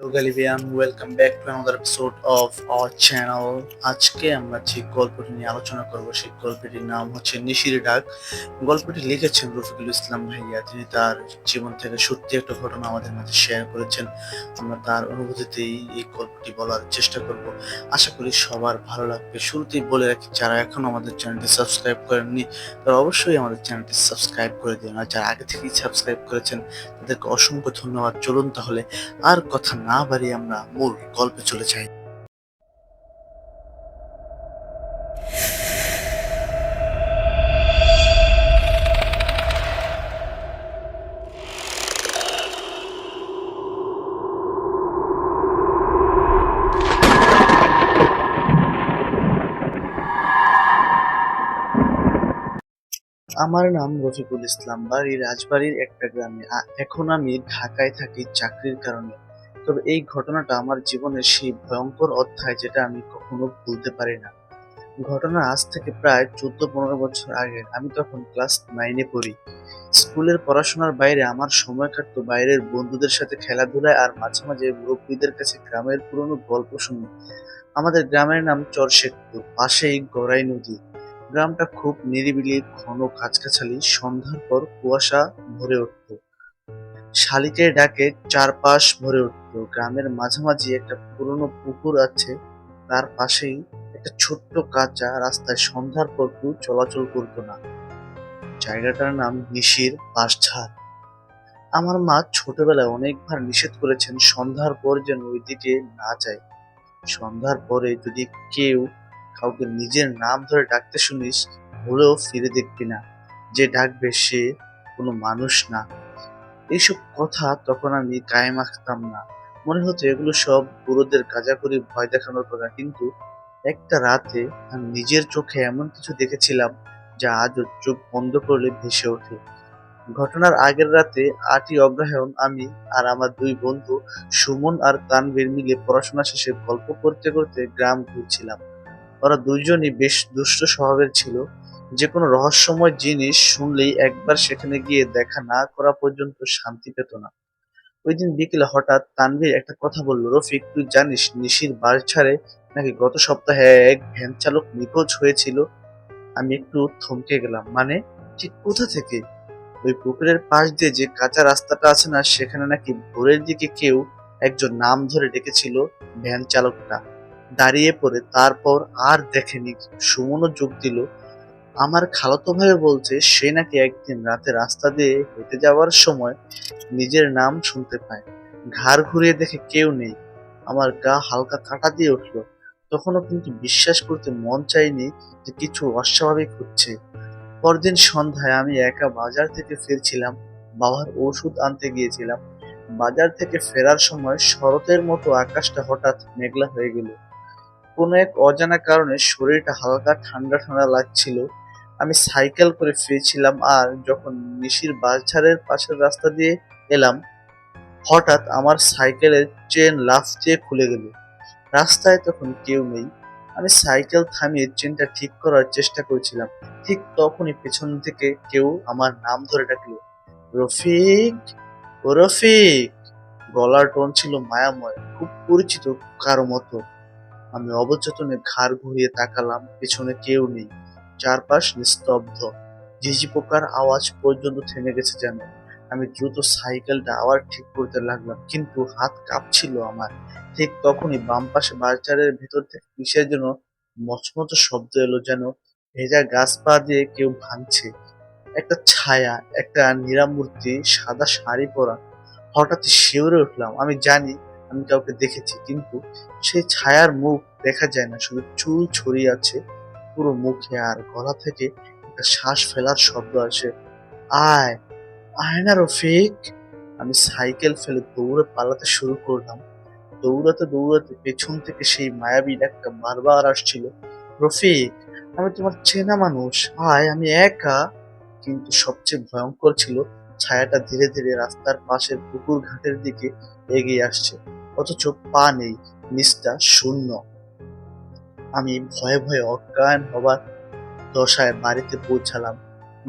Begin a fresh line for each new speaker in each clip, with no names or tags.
Welcome back to another episode of our channel. আজকে আমরা যে গল্পটি নিয়ে আলোচনা করব, সেই গল্পটির নাম হচ্ছে নিশির ডাক। গল্পটি লিখেছেন রফিকুল ইসলাম ভাইয়া। তিনি তার জীবন থেকে সত্যি একটা ঘটনা আমাদের মাঝে শেয়ার করেছেন। আমরা তার অনুভূতিতেই এই গল্পটি বলার চেষ্টা করব। আশা করি সবার ভালো লাগবে। শুরুতেই বলে রাখি, যারা এখনও আমাদের চ্যানেলটি সাবস্ক্রাইব করেননি, তারা অবশ্যই আমাদের চ্যানেলটি সাবস্ক্রাইব করে দিন। আর যারা আগে থেকেই সাবস্ক্রাইব করেছেন, তাদেরকে অসংখ্য ধন্যবাদ। চলুন তাহলে আর কথা বাড়িয়ে আমরা মূল গল্পে চলে যাই। আমার নাম রফিকুল ইসলাম। বাড়ি রাজবাড়ির একটা গ্রামে। এখন আমি ঢাকায় থাকি চাকরির কারণে। তবে এই ঘটনাটা আমার জীবনের সেই ভয়ঙ্কর অধ্যায় যেটা আমি কখনো ভুলতে পারি না। ঘটনা আজ থেকে প্রায় চোদ্দ পনেরো বছর আগে আমি তখন ক্লাস নাইনে পড়ি। স্কুলের পড়াশোনার বাইরে আমার সময় কাটতো বাইরের বন্ধুদের সাথে খেলাধুলায় আর মাঝে মাঝে মুরব্বীদের কাছে গ্রামের পুরনো গল্প শুনি। আমাদের গ্রামের নাম চরশেখপুর, পাশেই গড়াই নদী। গ্রামটা খুব নিরিবিলি, ঘন গাছগাছালি সন্ধ্যার পর কুয়াশা ভরে উঠত। শালিকের ডাকে চারপাশ ভরে উঠত। গ্রামের মাঝামাঝি একটা পুরনো পুকুর আছে, তার পাশেই একটা ছোট্ট কাঁচা রাস্তায় সন্ধ্যার পর কেউ চলাচল করতো না। জায়গাটার নাম নিশির বাঁশঝাড় আমার মা ছোটবেলায় অনেকবার নিষেধ করেছেন সন্ধ্যার পর যেন ওই দিকে না যায়। সন্ধ্যার পরে যদি কেউ কাউকে নিজের নাম ধরে ডাকতে শুনিস, ভুলেও ফিরে দেখবি না। যে ডাকবে সে কোনো মানুষ না। এইসব কথা তখন আমি গায়ে মাখতাম না। মনে হতো এগুলো সব বুড়োদের গাঁজাখুরি ভয় দেখানোর কথা, কিন্তু একটা রাতে আমি নিজের চোখে এমন কিছু দেখেছিলাম যা আজও চোখ বন্ধ করলে ভেসে ওঠে। ঘটনার আগের রাতে আটই অগ্রহায়ণ আমি আর আমার দুই বন্ধু সুমন আর তানভীর মিলে পড়াশোনা শেষে গল্প করতে করতে গ্রাম ঘুরছিলাম। ওরা দুইজনই বেশ দুষ্ট স্বভাবের ছিল। যে কোনো রহস্যময় জিনিস শুনলেই একবার সেখানে গিয়ে দেখা না করা পর্যন্ত শান্তি পেত না। ওই দিন বিকেলে হঠাৎ তানভীর একটা কথা বলল, রফিক, তুই জানিস নিশির বাস ছাড়ে নাকি গত সপ্তাহে এক ভ্যান চালক নিখোঁজ হয়েছিল? আমি একটু থমকে গেলাম। মানে? ঠিক কোথা থেকে? ওই পুকুরের পাশ দিয়ে যে কাঁচা রাস্তাটা আছে না, সেখানে নাকি ভোরের দিকে কেউ একজন নাম ধরে ডেকেছিল ভ্যান চালকটা। দাঁড়িয়ে পড়ে, তারপর আর দেখেনি। সুমনও যোগ দিল আমার খালাতো ভাইও বলছে, সে নাকি একদিন রাতে রাস্তা দিয়ে হেঁটে যাওয়ার সময় নিজের নাম শুনতে পায়। ঘাড় ঘুরিয়ে দেখে কেউ নেই। আমার গা হালকা কাটা দিয়ে উঠল। তখনও কিন্তু বিশ্বাস করতে মন চাইনি যে কিছু অস্বাভাবিক হচ্ছে। পরদিন সন্ধ্যায় আমি একা বাজার থেকে ফিরছিলাম, বাবার ওষুধ আনতে গিয়েছিলাম। বাজার থেকে ফেরার সময় শরতের মতো আকাশটা হঠাৎ মেঘলা হয়ে গেল। কোনো এক অজানা কারণে শরীরটা হালকা ঠান্ডা ঠান্ডা লাগছিল। আমি সাইকেল করে ফিরেছিলাম আর যখন নিশির বাসঝাড়ের পাশের রাস্তা দিয়ে এলাম, হঠাৎ আমার সাইকেলের চেন লাফ দিয়ে খুলে গেল। রাস্তায় তখন কেউ নেই। আমি সাইকেল থামিয়ে চেনটা ঠিক করার চেষ্টা করেছিলাম। ঠিক তখনই পেছন থেকে কেউ আমার নাম ধরে ডাকলো, রফিক, ও রফিক! গলার টোন ছিল মায়াময়, খুব পরিচিত কারও মতো। আমি অবচেতনে ঘাড় ঘুরিয়ে তাকালাম, পেছনে কেউ নেই। চারপাশ নিস্তব্ধ। ঝিঝি পোকার আওয়াজ পর্যন্ত থেমে গেছে যেন। আমি দ্রুত সাইকেলটা আবার ঠিক করতে লাগলাম, কিন্তু হাত কাঁপছিল আমার। ঠিক তখনই বাম পাশে বাজারের ভেতর থেকে কিসের জন্য মচমচ শব্দ এলো যেন ভেজা গাছ পা দিয়ে কেউ ভাঙছে। একটা ছায়া, একটা নিরামূর্তি সাদা শাড়ি পরা। হঠাৎ শিউরে উঠলাম। আমি জানি আমি কাউকে দেখেছি, কিন্তু সেই ছায়ার মুখ দেখা যায় না, শুধু চুল ছড়িয়ে আছে। পুরো মুখে আর গলা থেকে একটা শ্বাস ফেলার শব্দ আসে। আয় আয় না রফিক। আমি সাইকেল ফেলে দৌড়ে পালাতে শুরু করলাম। দৌড়াতে দৌড়াতে পেছন থেকে সেই মায়াবী ডাকটা বারবার আসছিল। রফিক, আমি তোমার চেনা মানুষ। আয়, আমি একা। কিন্তু সবচেয়ে ভয়ঙ্কর ছিল, ছায়াটা ধীরে ধীরে রাস্তার পাশের পুকুর ঘাটের দিকে এগিয়ে আসছে। অথচ পা নেই, নিচটা শূন্য। আমি ভয়ে ভয়ে অজ্ঞান হবার দশায় বাড়িতে পৌঁছালাম।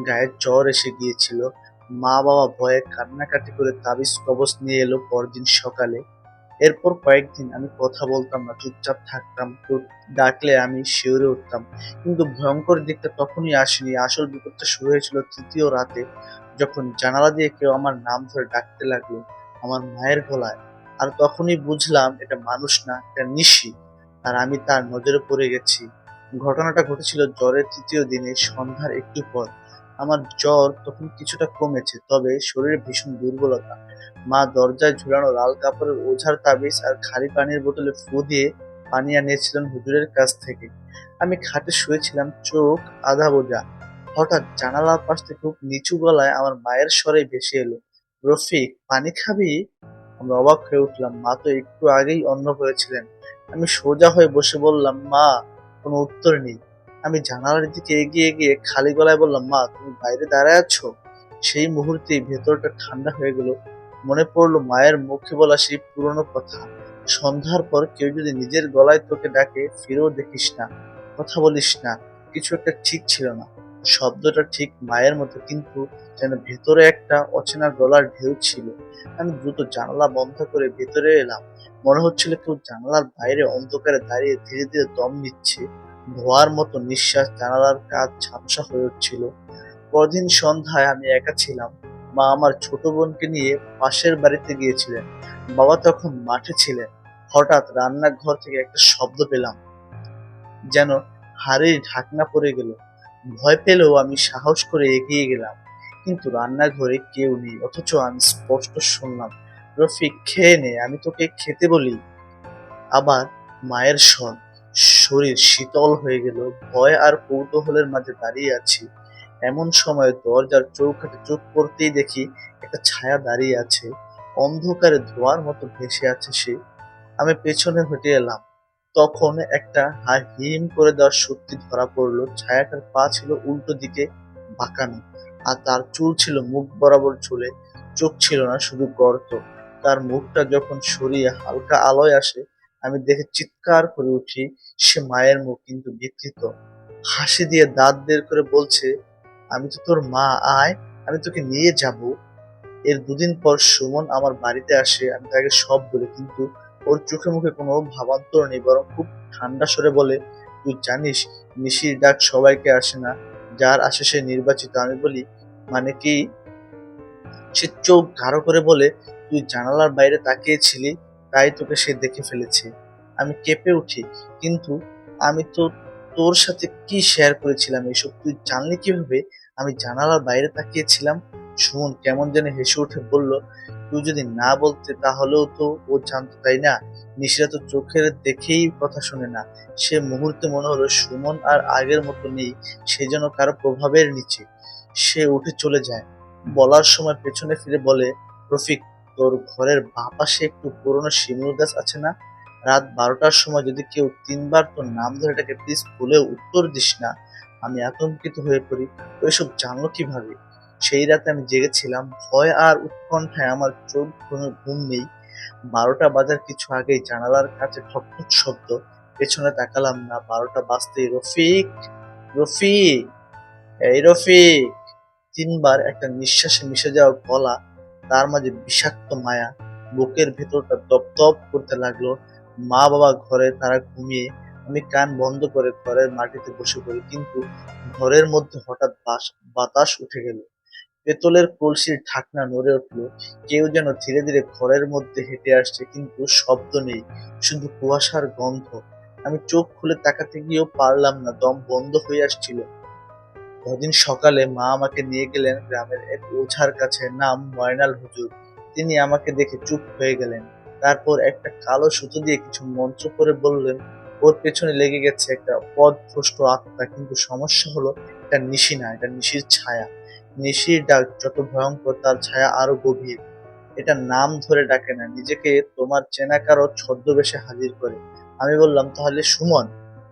গায়ের জ্বর এসে গিয়েছিল। মা বাবা ভয়ে কান্নাকাটি করে তাবিজ কবচ নিয়ে এলো পরদিন সকালে। এরপর কয়েকদিন আমি কথা বলতাম না, চুপচাপ থাকতাম। ডাকলে আমি শিউরে উঠতাম। কিন্তু ভয়ঙ্কর দিকটা তখনই আসেনি। আসল বিপদটা শুরু হয়েছিল তৃতীয় রাতে, যখন জানালা দিয়ে কেউ আমার নাম ধরে ডাকতে লাগল, আমার মায়ের গলায়। আর তখনই বুঝলাম এটা মানুষ না, এটা নিশি। আর আমি তার নজরে পড়ে গেছি। ঘটনাটা ঘটেছিল জ্বরের তৃতীয় দিনে সন্ধ্যার একটু পর। আমার জ্বর তখন কিছুটা কমেছে, তবে শরীরে ভীষণ দুর্বলতা। মা দরজায় ঝুলানো লাল কাপড়ের ওঝার তাবিজ আর খালি পানির বোতলে ফু দিয়ে পানি আনিয়েছিলেন হুজুরের কাছ থেকে। আমি খাটে শুয়েছিলাম, চোখ আধা বোঝা হঠাৎ জানালার পাশ থেকে খুব নিচু গলায় আমার মায়ের স্বরে ভেসে এলো, রফিক, পানি খাবি? আমি অবাক হয়ে উঠলাম। মা তো একটু আগেই অন্য হয়েছিলেন। আমি সোজা হয়ে বসে বললাম, মা, কোনো উত্তর নেই। আমি জানালার দিকে এগিয়ে গিয়ে খালি গলায় বললাম, মা, তুমি বাইরে দাঁড়ায় আছো? সেই মুহূর্তে ভেতরটা ঠান্ডা হয়ে গেল। মনে পড়ল মায়ের মুখে বলা সেই পুরনো কথা। সন্ধ্যার পর কেউ যদি নিজের গলায় তোকে ডাকে, ফিরেও দেখিস না, কথা বলিস না, কিছু একটা ঠিক ছিল না। শব্দটা ঠিক মায়ের মতো, কিন্তু যেন ভেতরে একটা অচেনা গলার ঢেউ ছিল। আমি দ্রুত জানালা বন্ধ করে ভেতরে এলাম। মনে হচ্ছিল কেউ জানালার বাইরে অন্ধকারে দাঁড়িয়ে ধীরে ধীরে দম নিচ্ছে। ধোয়ার মতো নিঃশ্বাস জানালার কাজ ঝাপসা হয়ে উঠছিল। পরদিন সন্ধ্যায় আমি একা ছিলাম। মা আমার ছোট বোনকে নিয়ে পাশের বাড়িতে গিয়েছিলেন। বাবা তখন মাঠে ছিলেন। হঠাৎ রান্নাঘর থেকে একটা শব্দ পেলাম, যেন হাড়ির ঢাকনা পড়ে গেল। ভয় পেলেও আমি সাহস করে এগিয়ে গেলাম, কিন্তু রান্নাঘরে কেউ নেই, অথচ আমি স্পষ্ট শুনলাম রফিক খেয়ে নে, আমি তোকে খেতে বলি। আবার মায়ের স্বর শরীর শীতল হয়ে গেল, ভয় আর কৌতূহলের মাঝে দাঁড়িয়ে আছি। এমন সময় দরজার চৌকাঠে চোখ করতেই দেখি একটা ছায়া দাঁড়িয়ে আছে, অন্ধকারে ধোয়ার মতো ভেসে আছে সে। আমি পেছনে হেঁটে এলাম। তখন একটা হাই হিম করে দেওয়ার সত্যি ধরা পড়ল, ছায়াটার পা ছিল উল্টো দিকে বাঁকানো, আর তার চুল ছিল মুখ বরাবর চুলে চোখ ছিল না, শুধু গর্ত। তার মুখটা যখন সরিয়ে হালকা আলোয় আসে, আমি দেখে চিৎকার করে উঠি, সে মায়ের মুখ কিন্তু বিকৃত। হাসি দিয়ে দাঁত বের করে বলছে, আমি তো তোর মা, আয়, আমি তোকে নিয়ে যাব। এর দুদিন পর সুমন আমার বাড়িতে আসে, আমি তাকে সব বলি, কিন্তু ওর চোখে মুখে কোনো ভাবান্তর নেই, বরং খুব ঠান্ডা সরে বলে, তুই জানিস, নিশির ডাক সবাইকে আসে না, যার আসে সে নির্বাচিত। আমি বলি মানে কি? সে চোখ গাঢ় করে বলে তুই জানালার বাইরে তাকিয়েছিলি, তাই তোকে সে দেখে ফেলেছে। আমি কেঁপে উঠি, কিন্তু আমি তো তোর সাথে কি শেয়ার করেছিলাম এসব তুই জানলি কীভাবে? আমি জানালার বাইরে তাকিয়েছিলাম, সুমন কেমন যেন হেসে উঠে বলল, তুই যদি না বলতে তাহলেও তো ও জানতো, তাই না? নিশিরা তো চোখের দেখেই কথা শোনে না। সে মুহূর্তে মনে হলো সুমন আর আগের মতো নেই, সে যেন কারও প্রভাবের নিচে। সে উঠে চলে যায়, বলার সময় পেছনে ফিরে বলে, রফিক তোর ঘরের বাঁ পাশে একটু পুরনো শিমুল গাছ আছে না? রাত বারোটার সময় যদি কেউ তিনবার তোর নাম ধরে এটাকে প্লিজ ভুলেও উত্তর দিস না। আমি আতঙ্কিত হয়ে পড়ি। ওইসব জানলো কীভাবে? সেই রাতে আমি জেগেছিলাম। ভয় আর উৎকণ্ঠায় আমার চোখ ঘুম নেই। বারোটা বাজার কিছু আগেই জানালার কাছে ঠকঠক শব্দ। পেছনে তাকালাম না। বারোটা বাজতেই রফিক রফিক, এই রফিক। তিনবার একটা নিঃশ্বাসে মিশে যাওয়া গলা তার মাঝে বিষাক্ত মায়া, বুকের ভেতরটা দপদপ করতে লাগল। মা বাবা ঘরে তারা ঘুমিয়ে আমি কান বন্ধ করে ঘরের মাটিতে বসে পড়ি। কিন্তু ঘরের মধ্যে হঠাৎ বাতাস উঠে গেল। পেতলের কলসির ঢাকনা নড়ে উঠল। কেউ যেন ধীরে ধীরে ঘরের মধ্যে হেঁটে আসছে, কিন্তু শব্দ নেই, শুধু কুয়াশার গন্ধ। আমি চোখ খুলে তাকাতে গিয়েও পারলাম না, দম বন্ধ হয়ে আসছিল। পরদিন সকালে মা আমাকে নিয়ে গেলেন গ্রামের এক ওঝার কাছে, নাম ময়নাল হুজুর। তিনি আমাকে দেখে চুপ হয়ে গেলেন। তারপর একটা কালো সুতো দিয়ে কিছু মন্ত্র করে বললেন, ওর পেছনে লেগে গেছে একটা পদ পদভ্রষ্ট আত্মা, কিন্তু সমস্যা হলো এটা নিশি না, এটা নিশির ছায়া। নিশির ডাক যত ভয়ঙ্কর, তার ছায়া আরও গভীর। এটা নাম ধরে ডাকে না, নিজেকে তোমার চেনা কারও ছদ্মবেশে হাজির করে। আমি বললাম, তাহলে সুমন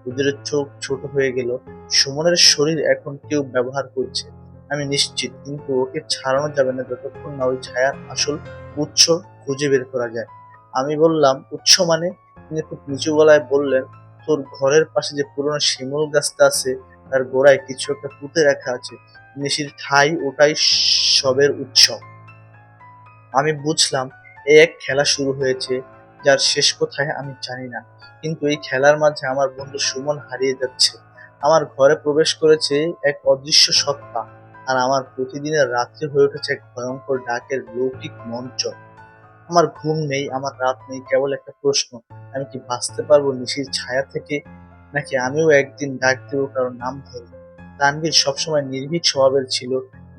হুজুরের চোখ ছোট হয়ে গেল। সুমনের শরীর এখন কেউ ব্যবহার করছে। আমি নিশ্চিত, কিন্তু ওকে ছাড়ানো যাবে না যতক্ষণ না ওই ছায়ার আসল উৎস খুঁজে বের করা যায়। আমি বললাম, উৎস মানে? তিনি খুব নিচু গলায় বললেন, তোর ঘরের পাশে যে পুরনো শিমুল গাছটা আছে, তার গোড়ায় কিছু একটা পুঁতে রাখা আছে। নিশির ঠাই ওটাই সবের উৎস। আমি বুঝলাম এক খেলা শুরু হয়েছে। যার শেষ কোথায় আমি জানি না। কিন্তু এই খেলার মাঝে আমার বন্ধু সুমন হারিয়ে যাচ্ছে। আমার ঘরে প্রবেশ করেছে এক অদৃশ্য সত্তা আর আমার প্রতিদিনের রাত্রি হয়ে উঠেছে এক ভয়ঙ্কর ডাকের লৌকিক মঞ্চ। আমার ঘুম নেই, আমার রাত নেই, কেবল একটা প্রশ্ন, আমি কি বাঁচতে পারব নিশির ছায়া থেকে? নাকি আমিও একদিন ডাক দেবো কারও নাম ধরে? তানভীর সবসময় নির্ভীক স্বভাবের ছিল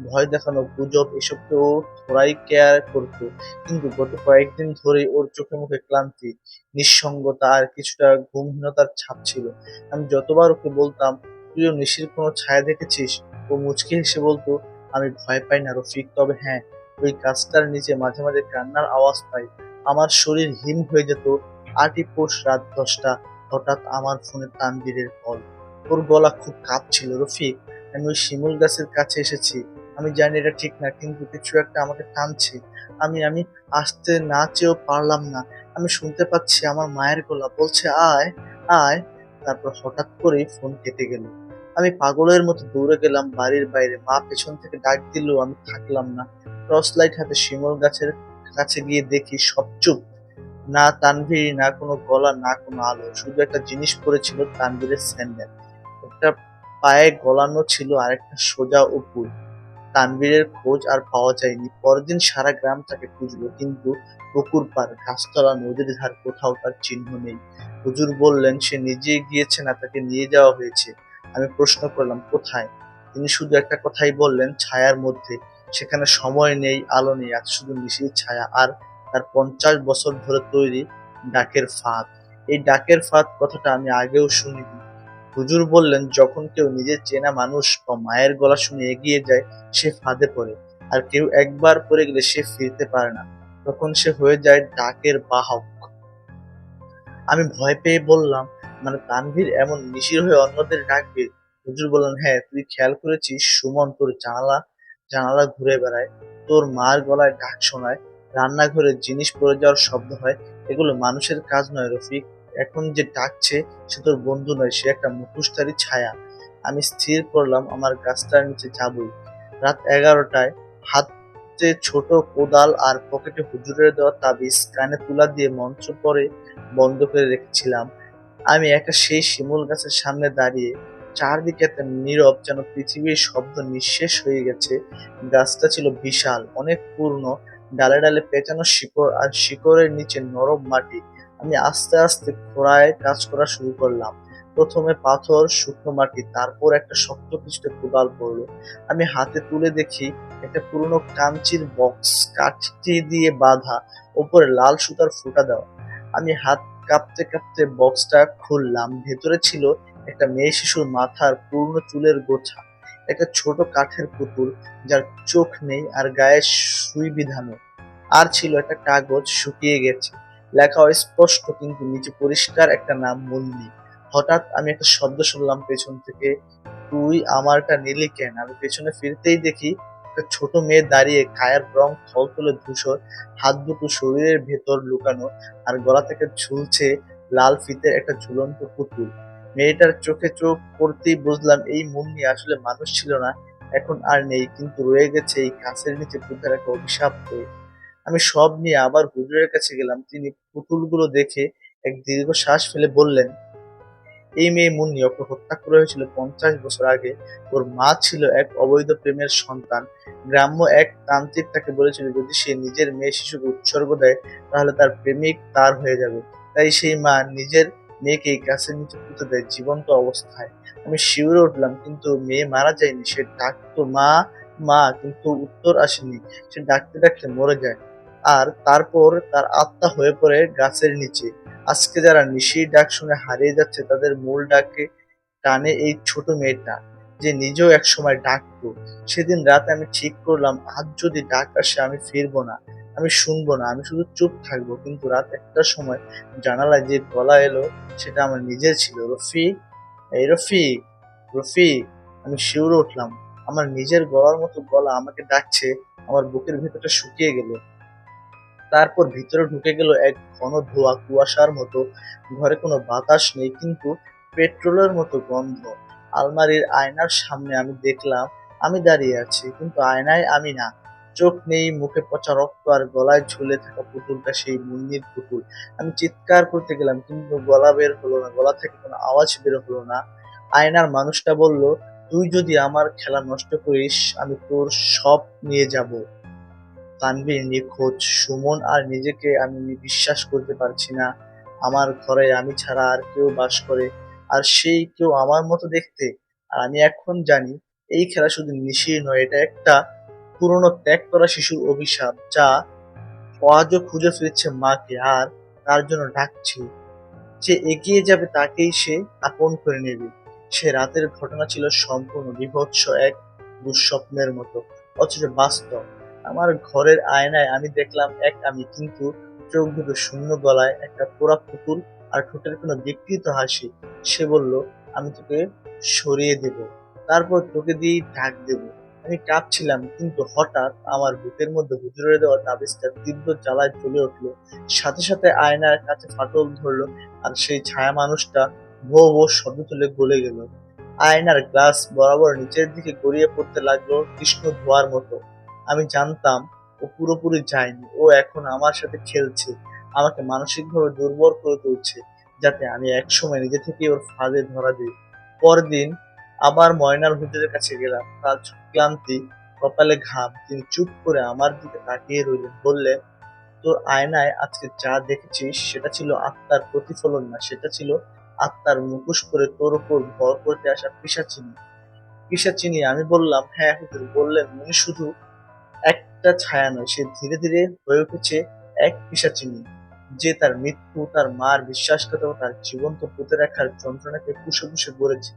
ভয় দেখানো গুজব এসবকে ও থোড়াই কেয়ার করতো। কিন্তু গত কয়েকদিন ধরে ওর চোখে মুখে ক্লান্তি, নিঃসঙ্গতা আর কিছুটা ঘুমহীনতার ছাপ ছিল। আমি যতবার ওকে বলতাম তুইও নিশির কোনো ছায়া দেখেছিস? ও মুচকি হেসে বলতো, আমি ভয় পাই না রফিক, তবে হ্যাঁ ওই গাছটার নিচে মাঝে মাঝে কান্নার আওয়াজ পাই। আমার শরীর হিম হয়ে যেত আটই পৌষ রাত দশটা, হঠাৎ আমার ফোনে তানবীরের কল। ওর গলা খুব কাঁপছিল, রফিক, আমি ওই শিমুল গাছের কাছে এসেছি। আমি জানি এটা ঠিক না, কিন্তু কিছু একটা আমাকে টানছে। আমি আমি আসতে না চেয়েও পারলাম না। আমি শুনতে পাচ্ছি আমার মায়ের গলা বলছে, আয় আয়। তারপর হঠাৎ করেই ফোন কেটে গেল। আমি পাগলের মতো দৌড়ে গেলাম, বাড়ির বাইরে। মা পেছন থেকে ডাক দিলেও আমি থাকলাম না। টর্চ লাইট হাতে শিমল গাছের কাছে গিয়ে দেখি সব চুপ। না তানভীর, না কোনো গলা, না কোনো আলো। শুধু একটা জিনিস পড়েছিল তানভীরের স্যান্ডেল। একটা পায়ে গলানো ছিল আরেকটা সোজা উপর। তানভীরের খোঁজ আর পাওয়া যায়নি। পরদিন সারা গ্রাম তাকে খুঁজলো, কিন্তু পুকুর পার গাছতলা, নদীর ধার কোথাও তার চিহ্ন নেই। হুজুর বললেন, সে নিজে গিয়েছে না, তাকে নিয়ে যাওয়া হয়েছে। আমি প্রশ্ন করলাম, কোথায়? তিনি শুধু একটা কথাই বললেন, ছায়ার মধ্যে। সেখানে সময় নেই, আলো নেই আছে শুধু নিশির ছায়া আর তার পঞ্চাশ বছর ধরে তৈরি ডাকের ফাঁদ। এই ডাকের ফাঁদ কথাটা আমি আগেও শুনিনি। হুজুর বললেন, যখন কেউ নিজের চেনা মানুষ বা মায়ের গলা শুনে এগিয়ে যায়, সে ফাঁদে পড়ে। আর কেউ একবার পড়ে গেলে সে ফিরতে পারে না। তখন সে হয়ে যায় ডাকের বাহক। আমি ভয় পেয়ে বললাম মানে তানভীর এমন নিশির হয়ে অন্যদের ডাকবে? হুজুর বললেন হ্যাঁ তুই খেয়াল করেছিস, সুমন তোর জানালা জানালা ঘুরে বেড়ায়, তোর মার গলায় ডাক শোনায়, রান্নাঘরে জিনিস পড়ে যাওয়ার শব্দ হয়। এগুলো মানুষের কাজ নয় রফিক। এখন যে ডাকছে, সে তোর বন্ধু নয়, সে একটা মুখোশধারী ছায়া। আমি স্থির করলাম, আমার গাছটার নিচে যাবই। রাত এগারোটায় হাতে ছোট কোদাল আর পকেটে হুজুরের দেওয়া তাবিজ কানে তুলা দিয়ে মঞ্চ পরে বন্ধ করে রেখেছিলাম। আমি একটা সেই শিমুল গাছের সামনে দাঁড়িয়ে চারদিকে একটা নীরব যেন পৃথিবীর শব্দ নিঃশেষ হয়ে গেছে। গাছটা ছিল বিশাল, অনেক পূর্ণ, ডালে ডালে পেঁচানো শিকড় আর শিকড়ের নিচে নরম মাটি। আমি আস্তে আস্তে খোড়ায় কাজ করা শুরু করলাম। প্রথমে পাথর, শুকনো মাটি, তারপর একটা শক্ত কিছুতে কোদাল পড়ল। আমি হাতে তুলে দেখি, একটা পুরনো কাঞ্চির বক্স কাঠটি দিয়ে বাঁধা, ওপরে লাল সুতার ফুটা দেওয়া। আমি হাত কাঁপতে কাঁপতে বক্সটা খুললাম। ভেতরে ছিল একটা মেয়ে শিশুর মাথার পুরনো চুলের গোছা, একটা ছোট কাঠের পুতুল যার চোখ নেই আর গায়ে সুই বিধানো। আর ছিল একটা কাগজ শুকিয়ে গেছে। লেখা স্পষ্ট কিন্তু নিচে পরিষ্কার একটা নাম মুন্নি হঠাৎ আমি একটা শব্দ শুনলাম পেছন থেকে, তুই আমারটা নিলি কেন? আমি পেছনে ফিরতেই দেখি একটা ছোট মেয়ে দাঁড়িয়ে কায়ের রং থলথলে ধূসর, হাত দুটো শরীরের ভেতর লুকানো আর গলা থেকে ঝুলছে লাল ফিতের একটা ঝুলন্ত পুতুল। মেয়েটার চোখে চোখ পড়তেই বুঝলাম এই মুন্নি আসলে মানুষ ছিল না, এখন আর নেই, কিন্তু রয়ে গেছে এই কাছের নিচে ভূতের একটা অভিশাপ হয়ে। আমি সব নিয়ে আবার হুজুরের কাছে গেলাম। তিনি পুতুলগুলো দেখে এক দীর্ঘ শ্বাস ফেলে বললেন, এই মেয়ে মুন্নি ওকে হত্যা করা হয়েছিল পঞ্চাশ বছর আগে। ওর মা ছিল এক অবৈধ প্রেমের সন্তান। গ্রাম্য এক তান্ত্রিক তাকে বলেছিল, যদি সে নিজের মেয়ে শিশুকে উৎসর্গ দেয়, তাহলে তার প্রেমিক তার হয়ে যাবে। তাই সেই মা নিজের মেয়েকে গাছের নিচে পুঁতে দেয় জীবন্ত অবস্থায়। আমি শিউরে উঠলাম, কিন্তু মেয়ে মারা যায়নি। সে ডাকতো, মা মা। কিন্তু উত্তর আসেনি। সে ডাকতে ডাকতে মরে যায়। আর তারপর তার আত্মা হয়ে পড়ে গাছের নিচে। আজকে যারা নিশির ডাক শুনে হারিয়ে যাচ্ছে, তাদের মূল ডাকে টানে এই ছোট মেয়েটা, যে নিজেও এক সময় ডাকতো। সেদিন রাতে আমি ঠিক করলাম, আজ যদি ডাক আসে আমি ফিরবো না, আমি শুনব না, আমি শুধু চুপ থাকব। কিন্তু রাত একটার সময় জানালায় যে গলা এলো, সেটা আমার নিজের ছিল। রফি এই রফি রফি আমি শিউরে উঠলাম। আমার নিজের গলার মতো গলা আমাকে ডাকছে, আমার বুকের ভেতরটা শুকিয়ে গেল। তারপর ভিতরে ঢুকে গেল এক ঘন ধোয়া কুয়াশার মতো। ঘরে কোনো বাতাস নেই, কিন্তু পেট্রোলের মতো গন্ধ। আলমারির আয়নার সামনে আমি দেখলাম, আমি দাঁড়িয়ে আছি, কিন্তু আয়নায় আমি না। চোখ নেই, মুখে পচা রক্ত আর গলায় ঝুলে থাকা পুতুলটা সেই মুন্নির পুতুল। আমি চিৎকার করতে গেলাম, কিন্তু গলা বের হলো না, গলা থেকে কোনো আওয়াজ বের হলো না। আয়নার মানুষটা বলল, তুই যদি আমার খেলা নষ্ট করিস, আমি তোর সব নিয়ে যাব। তানভীর নিখোঁজ, সুমন আর নিজেকে আমি বিশ্বাস করতে পারছি না। আমার ঘরে আমি ছাড়া আর কেউ বাস করে, আর সেই কেউ আমার মতো দেখতে। আর আমি এখন জানি, এই খেলা শুধু নিশির নয়, এটা একটা পুরনো ত্যাগ করা শিশুর অভিশাপ, যা আজও খুঁজে ফিরছে মাকে, আর তার জন্য ডাকছে। যে এগিয়ে যাবে তাকেই সে আপন করে নেবে। সে রাতের ঘটনা ছিল সম্পূর্ণ বিভৎস এক দুঃস্বপ্নের মতো, অথচ বাস্তব। আমার ঘরের আয়নায় আমি দেখলাম এক আমি কিন্তু চোখ দুটো শূন্য গলায় একটা পোড়া পুতুল আর ঠোঁটের কোনো বিকৃত হাসি। সে বলল, আমি তোকে সরিয়ে দেব। তারপর তোকে দিয়েই ডাক দেব। আমি কাঁপছিলাম, কিন্তু হঠাৎ আমার বুকের মধ্যে হুজুরে দেওয়া তাবিজটা তীব্র জ্বালায় জ্বলে উঠল। সাথে সাথে আয়নার কাছে ফাটল ধরলো আর সেই ছায়া মানুষটা ভো ভো শব্দ তুলে গলে গেল। আয়নার গ্লাস বরাবর নিচের দিকে গড়িয়ে পড়তে লাগল কৃষ্ণ ধোয়ার মতো। আমি জানতাম ও পুরোপুরি যায়নি। ও এখন আমার সাথে খেলছে, আমাকে মানসিকভাবে দুর্বল করে তুলছে, যাতে আমি একসময় নিজে থেকে ওর ফাঁদে ধরা দিই। পরদিন আবার ময়নার হুজুরের কাছে গেলাম। তার ক্লান্তি কপালে ঘাম। তিনি চুপ করে আমার দিকে তাকিয়ে রইলেন। বললেন, তোর আয়নায় আজকে যা দেখেছিস, সেটা ছিল আত্মার প্রতিফলন না, সেটা ছিল আত্মার মুখোশ করে তোর উপর ভর করতে আসা পিসাচিনি পিসাচিনি আমি বললাম হ্যাঁ হুজুর। বললেন, উনি শুধু একটা ছায়া নয়, সে ধীরে ধীরে হয়ে উঠেছে এক পিসাচিনি, যে তার মৃত্যু, তার মার বিশ্বাসঘাতক তার জীবন্ত পুঁতে রাখার যন্ত্রণাকে পুষে পুষে গড়েছে।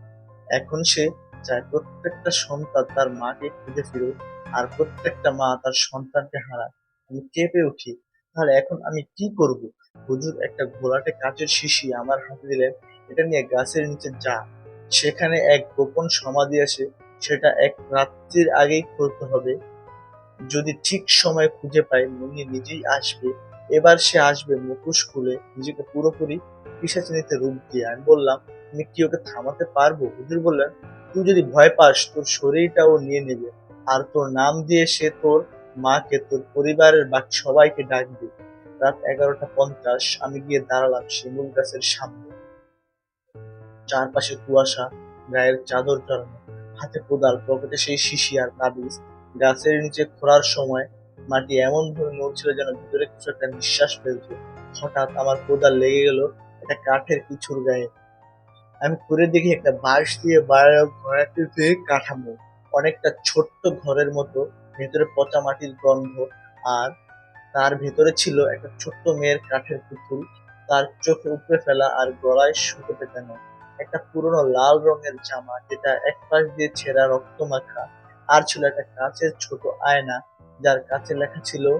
এখন সে চায় প্রত্যেকটা সন্তান তার মাকে খুঁজে ফিরুক, আর প্রত্যেকটা মা তার সন্তানকে হারায় আমি কেঁপে উঠি, তাহলে এখন আমি কি করব? হুজুর, একটা ঘোলাটে কাঁচের শিশি আমার হাতে দিলেন, এটা নিয়ে গাছের নিচে যা। সেখানে এক গোপন সমাধি আছে, সেটা এক রাত্রির আগেই করতে হবে। যদি ঠিক সময় খুঁজে পাই মুন্নি নিজেই আসবে। এবার সে আসবে মুখোশ খুলে, নিজেকে পুরোপুরি পিসাচিনিতে রূপ দিয়ে। আমি বললাম তুমি কি ওকে থামাতে পারব? হুজুর বললেন, তুই যদি ভয় পাস, তোর শরীরটাও নিয়ে নেবে। আর তোর নাম দিয়ে সে তোর মাকে, তোর পরিবারের বাকি সবাইকে ডাকবে। রাত এগারোটা পঞ্চাশ, আমি গিয়ে দাঁড়ালাম শিমুল গাছের সামনে। চারপাশে কুয়াশা, গায়ের চাদর জড়ানো, হাতে কোদাল, পকেটে সেই শিশি আর তাবিজ গাছের নিচে খোঁড়ার সময় মাটি এমন ভাবে নড়ছিল যেন ভিতরে কিছু একটা নিঃশ্বাস ফেলছে হঠাৎ আমার কোদাল লেগে গেল একটা কাঠের কিছুর গায়ে। আমি করে দেখি একটা বাঁশ দিয়ে বাড়া ঘোরাটিতে কাঠামো। অনেকটা ছোট্ট ঘরের মতো, ভেতরে পচা মাটির গন্ধ আর তার ভেতরে ছিল একটা ছোট্ট মেয়ের কাঠের পুতুল। তার চোখে উপড়ে ফেলা আর গলায় সুতো পেটানো। একটা পুরনো লাল রঙের জামা যেটা এক পাশ দিয়ে ছেঁড়া রক্ত মাখা আর ছিল একটা কাচের ছোট আয়না, যার কাছে লেখা ছিল,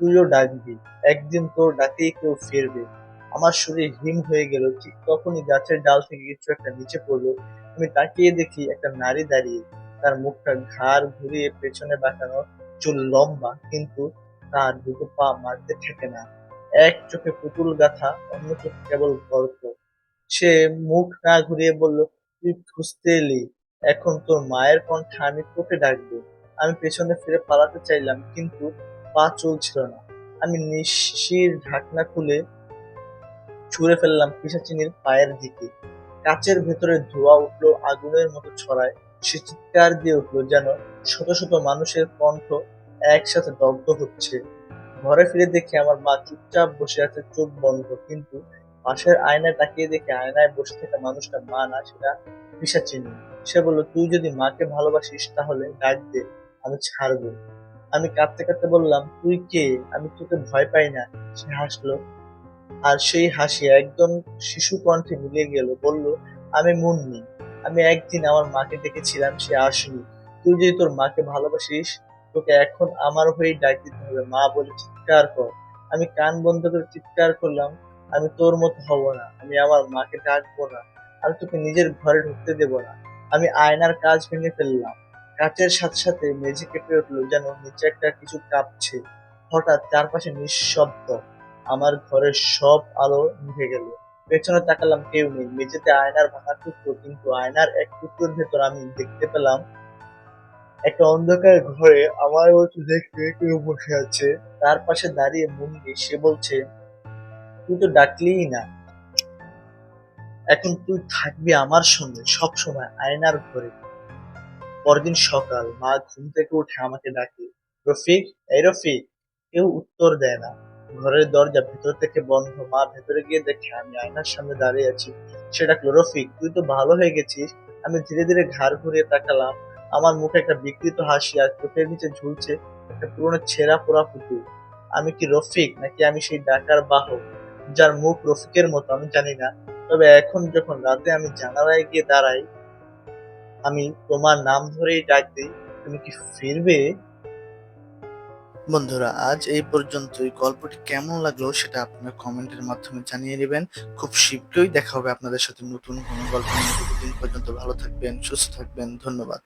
তুইও ডাকবি, একদিন তোর ডাকেই কেউ ফিরবে। আমার শরীর হিম হয়ে গেল, ঠিক তখনই গাছের ডাল থেকে কিছু একটা নিচে পড়ল। আমি তাকিয়ে দেখি একটা নারী দাঁড়িয়ে, তার মুখটা ঘাড় ঘুরিয়ে পেছনে বাঁকানো, চুল লম্বা, কিন্তু তার দুটো পা মারতে ঠেকে না। এক চোখে পুতুল গাথা, অন্য চোখে কেবল গল্প। সে মুখ না ঘুরিয়ে বলল, তুই খুঁজতে এলি? এখন তোর মায়ের কণ্ঠে আমি তোকে ডাকবো। আমি পেছনে ফিরে পালাতে চাইলাম, কিন্তু পা চলছিল না। আমি নিশির ঢাকনা খুলে ছুঁড়ে ফেললাম পিসাচিনির পায়ের দিকে। কাচের ভেতরে ধোয়া উঠল আগুনের মতো ছড়ায়। সে চিৎকার দিয়ে উঠল যেন শত শত মানুষের কণ্ঠ একসাথে দগ্ধ হচ্ছে। ঘরে ফিরে দেখি আমার মা চুপচাপ বসে আছে, চোখ বন্ধ। কিন্তু পাশের আয়নায় তাকিয়ে দেখে আয়নায় বসে থাকা মানুষটা মা না, সেটা পিসাচিনি। সে বলল, তুই যদি মাকে ভালোবাসিস তাহলে ডাক দে, আমি ছাড়বো। আমি কাঁদতে কাঁদতে বললাম, তুই কে? আমি তোকে ভয় পাই না। সে হাসলো। আর সেই হাসি একদম শিশু কণ্ঠে মিলিয়ে গেল, বলল, আমি মুন্নি। আমি একদিন আমার মাকে দেখেছিলাম, সে আসেনি। তুই যদি তোর মাকে ভালোবাসিস, তোকে এখন আমার হয়েই ডাক দিতে হবে। মা বলে, চিৎকার কর। আমি কান বন্ধ করে চিৎকার করলাম, আমি তোর মতো হব না। আমি আমার মাকে ডাকবো না। আমি তোকে নিজের ঘরে ঢুকতে দেব না। আমি আয়নার কাজ ভেঙে ফেললাম। কাচের সাথে সাথে মেঝে কেঁপে উঠল যেন নিচে একটা কিছু কাঁপছে। হঠাৎ চারপাশে নিঃশব্দ। আমার ঘরের সব আলো নিভে গেল। পেছনে তাকালাম কেউ নেই। মেঝেতে আয়নার ভাঙা টুকরো, কিন্তু আয়নার এক টুকরোর ভেতর আমি দেখতে পেলাম একটা অন্ধকার ঘরে আমার মতো দেখতে কেউ বসে আছে। তার পাশে দাঁড়িয়ে মুন্নি, সে বলছে, তুই তো ডাকলিই না। এখন তুই থাকবি আমার সঙ্গে সব সময় আয়নার ঘরে। পরদিন সকাল মা ঘুম থেকে উঠে আমাকে ডাকে, রফিক, এই রফিক। কেউ উত্তর দেয় না। ঘরের দরজা ভেতর থেকে বন্ধ। মা ভেতরে গিয়ে দেখে, আমি আয়নার সামনে দাঁড়িয়ে আছি। সে ডাকলো, রফিক, তুই তো ভালো হয়ে গেছিস। আমি ধীরে ধীরে ঘাড় ঘুরিয়ে তাকালাম। আমার মুখে একটা বিকৃত হাসি আর চোখের নিচে ঝুলছে একটা পুরনো ছেঁড়া পোড়া পুতুল। আমি কি রফিক নাকি আমি সেই ডাকার বাহক যার মুখ রফিকের মতো আমি জানি না। তবে এখন যখন রাতে আমি জানালায় গিয়ে দাঁড়াই, আমি তোমার নাম ধরেই ডাক দিই, তুমি কি ফিরবে? বন্ধুরা, আজ এই পর্যন্তই। গল্পটি কেমন লাগল সেটা আপনার কমেন্টের মাধ্যমে জানিয়ে নেবেন খুব শীঘ্রই দেখা হবে আপনাদের সাথে নতুন কোনো গল্প নিয়ে। পর্যন্ত ভালো থাকবেন, সুস্থ থাকবেন। ধন্যবাদ।